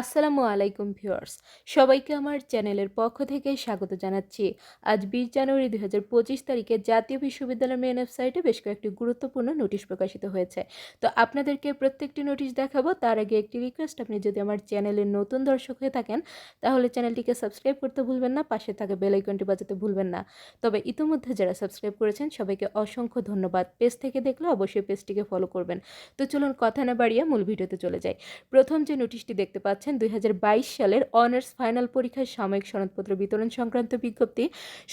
আসসালামু আলাইকুম ভিউয়ার্স, সবাইকে আমার চ্যানেলের পক্ষ থেকে স্বাগত জানাচ্ছি। আজ বিশ জানুয়ারি দুই হাজার পঁচিশ তারিখে জাতীয় বিশ্ববিদ্যালয়ের মেন ওয়েবসাইটে বেশ কয়েকটি গুরুত্বপূর্ণ নোটিশ প্রকাশিত হয়েছে। তো আপনাদেরকে প্রত্যেকটি নোটিশ দেখাবো, তার আগে একটি রিকোয়েস্ট আপনি যদি আমার চ্যানেলের নতুন দর্শক হয়ে থাকেন, তাহলে চ্যানেলটিকে সাবস্ক্রাইব করতে ভুলবেন না, পাশে থাকা বেল আইকনটি বাজাতে ভুলবেন না। তবে ইতিমধ্যে যারা সাবস্ক্রাইব করেছেন, সবাইকে অসংখ্য ধন্যবাদ। পেজ থেকে দেখলে অবশ্যই পেজটিকে ফলো করবেন। তো চলুন কথা না বাড়িয়ে মূল ভিডিওতে চলে যাই। প্রথম যে নোটিশটি দেখতে পাচ্ছেন দুই সালের অনার্স ফাইনাল পরীক্ষার সাময়িক সনদপত্র বিতরণ সংক্রান্ত বিজ্ঞপ্তি।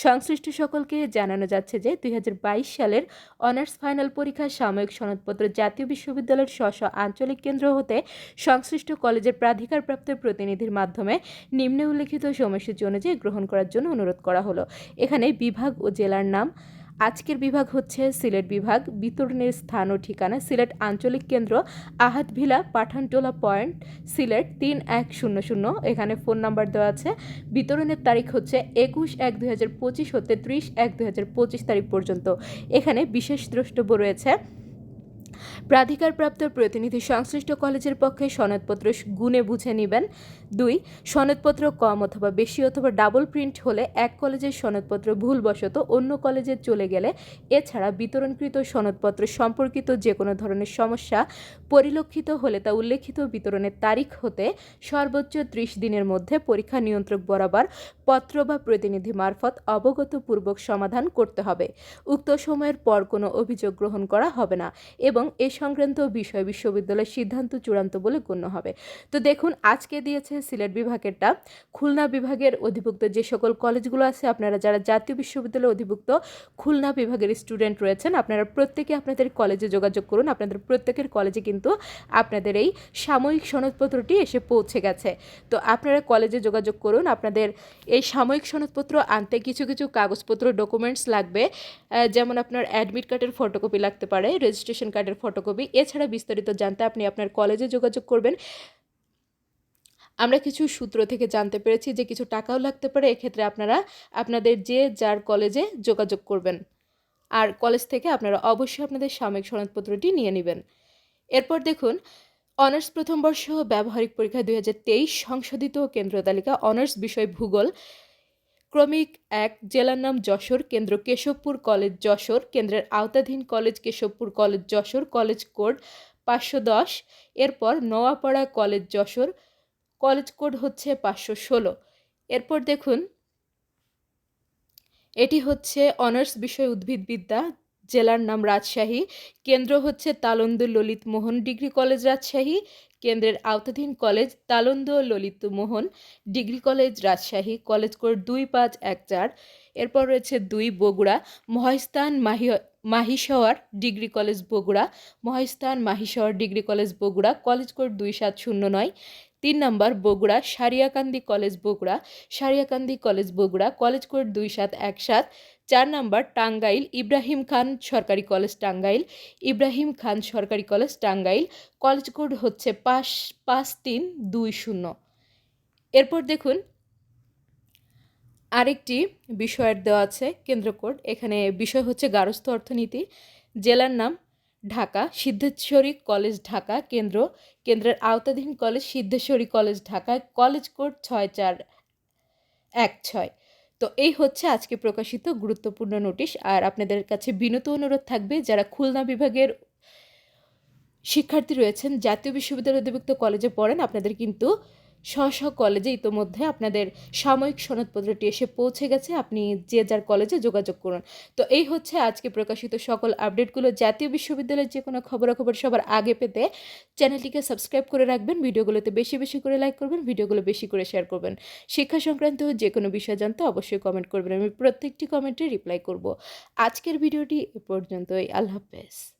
সংশ্লিষ্ট সকলকে জানানো যাচ্ছে যে দুই হাজার বাইশ সালের অনার্স ফাইনাল পরীক্ষার সাময়িক সনদপত্র জাতীয় বিশ্ববিদ্যালয়ের স্ব স্ব আঞ্চলিক কেন্দ্র হতে সংশ্লিষ্ট কলেজের প্রাধিকারপ্রাপ্ত প্রতিনিধির মাধ্যমে নিম্নে উল্লেখিত সময়সূচি অনুযায়ী গ্রহণ করার জন্য অনুরোধ করা হলো। এখানে বিভাগ ও জেলার নাম আজকের বিভাগ হচ্ছে সিলেট বিভাগ। বিতরণের স্থান ও ঠিকানা সিলেট আঞ্চলিক কেন্দ্র আহাত ভিলা পাঠানটোলা পয়েন্ট, সিলেট তিন এক শূন্য শূন্য। এখানে ফোন নাম্বার দেওয়া আছে। বিতরণের তারিখ হচ্ছে একুশ এক দুই হাজার পঁচিশ হতে ত্রিশ এক দুই হাজার পঁচিশ তারিখ পর্যন্ত। এখানে বিশেষ দ্রষ্টব্য রয়েছে প্রাধিকারপ্রাপ্ত প্রতিনিধি সংশ্লিষ্ট কলেজের পক্ষে সনদপত্র গুণে বুঝে নেবেন। দুই, সনদপত্র কম অথবা বেশি অথবা ডাবল প্রিন্ট হলে এক কলেজের সনদপত্র ভুলবশত অন্য কলেজে চলে গেলে এছাড়া বিতরণকৃত সনদপত্র সম্পর্কিত যে কোনো ধরনের সমস্যা পরিলক্ষিত হলে তা উল্লেখিত বিতরণের তারিখ হতে সর্বোচ্চ ত্রিশ দিনের মধ্যে পরীক্ষা নিয়ন্ত্রক বরাবর পত্র বা প্রতিনিধি মারফত অবগতপূর্বক সমাধান করতে হবে। উক্ত সময়ের পর কোনো অভিযোগ গ্রহণ করা হবে না এবং এ সংক্রান্ত বিষয় বিশ্ববিদ্যালয়ের সিদ্ধান্ত চূড়ান্ত বলে গণ্য হবে। তো দেখুন, আজকে দিয়েছে সিলেট বিভাগেরটা। খুলনা বিভাগের অধিভুক্ত যে সকল কলেজগুলো আছে, আপনারা যারা জাতীয় বিশ্ববিদ্যালয়ে অধিভুক্ত, খুলনা বিভাগের স্টুডেন্ট রয়েছেন, আপনারা প্রত্যেকে আপনাদের কলেজে যোগাযোগ করুন। আপনাদের প্রত্যেকের কলেজে কিন্তু আপনাদের এই সাময়িক সনদপত্রটি এসে পৌঁছে গেছে। তো আপনারা কলেজে যোগাযোগ করুন, আপনাদের এই সাময়িক সনদপত্র আনতে কিছু কিছু কাগজপত্র ডকুমেন্টস লাগবে। যেমন আপনার অ্যাডমিট কার্ডের ফটোকপি লাগতে পারে রেজিস্ট্রেশন কার্ডের ফটোকপি এছাড়া বিস্তারিত জানতে আপনি আপনার কলেজে যোগাযোগ করবেন। আমরা কিছু সূত্র থেকে জানতে পেরেছি যে কিছু টাকাও লাগতে পারে, এক্ষেত্রে আপনারা আপনাদের যে যার কলেজে যোগাযোগ করবেন। আর কলেজ থেকে আপনারা অবশ্যই আপনাদের সাময়িক সনদপত্রটি নিয়ে নেবেন। এরপর দেখুন অনার্স প্রথম বর্ষ ব্যবহারিক পরীক্ষা দুই হাজার তেইশ সংশোধিত কেন্দ্র তালিকা অনার্স বিষয় ভূগোল। ক্রমিক এক জেলার নাম যশোর, কেন্দ্র কেশবপুর কলেজ যশোর, কেন্দ্রের আওতাধীন college Keshabpur college Jessore, college code পাঁচশো দশ, এরপর Noapara college Jessore, college code হচ্ছে পাঁচশো ষোলো। এরপর দেখুন, এটি হচ্ছে অনার্স বিষয় উদ্ভিদবিদ্যা, জেলার নাম রাজশাহী, কেন্দ্র হচ্ছে তালন্দ ললিত মোহন ডিগ্রি কলেজ রাজশাহী কেন্দ্রের আওতাধীন college Talanda Lalit Mohan, degree college Rajshahi, college code দুই পাঁচ এক চার, এরপর রয়েছে দুই Bogura, Mahasthan Mahi Mahishwar degree college Bogura, Mahasthan Mahiswar degree college Bogura, college code দুই সাত শূন্য নয় তিন নম্বর, Bogura, Sariakandi college, Bogura, Sariakandi college, Bogura, college code দুই সাত এক সাত। চার নম্বর, টাঙ্গাইল, ইব্রাহিম খান সরকারি কলেজ, টাঙ্গাইল, ইব্রাহিম খান সরকারি কলেজ, টাঙ্গাইল। কলেজ কোড হচ্ছে পাঁচ পাঁচ তিন দুই শূন্য। এরপর দেখুন, আরেকটি বিষয়ের দেওয়া আছে, কেন্দ্র কোড। এখানে বিষয় হচ্ছে গারস্থ অর্থনীতি। জেলার নাম ঢাকা, সিদ্ধেশ্বরী কলেজ ঢাকা কেন্দ্র, কেন্দ্রের আওতাধীন college Siddheswari college Dhaka, college code ছয় চার এক ছয়। তো এই হচ্ছে আজকে প্রকাশিত গুরুত্বপূর্ণ নোটিশ। আর আপনাদের কাছে বিনত অনুরোধ থাকবে, যারা খুলনা বিভাগের শিক্ষার্থী রয়েছেন, জাতীয় বিশ্ববিদ্যালয় অধিভুক্ত কলেজে পড়েন, আপনাদের কিন্তু স্ব স্ব কলেজে ইতোমধ্যে আপনাদের সাময়িক সনদপত্রটি এসে পৌঁছে গেছে। আপনি যে যার কলেজে যোগাযোগ করুন। তো এই হচ্ছে আজকে প্রকাশিত সকল আপডেটগুলো। জাতীয় বিশ্ববিদ্যালয়ের যে কোনো খবরাখবর সবার আগে পেতে চ্যানেলটিকে সাবস্ক্রাইব করে রাখবেন। ভিডিওগুলোতে বেশি বেশি করে লাইক করবেন, ভিডিওগুলো বেশি করে শেয়ার করবেন। শিক্ষা সংক্রান্ত যে কোনো বিষয় জানতে অবশ্যই কমেন্ট করবেন। আমি প্রত্যেকটি কমেন্টে রিপ্লাই করব। আজকের ভিডিওটি এ পর্যন্তই। আল্লাহ হাফেজ।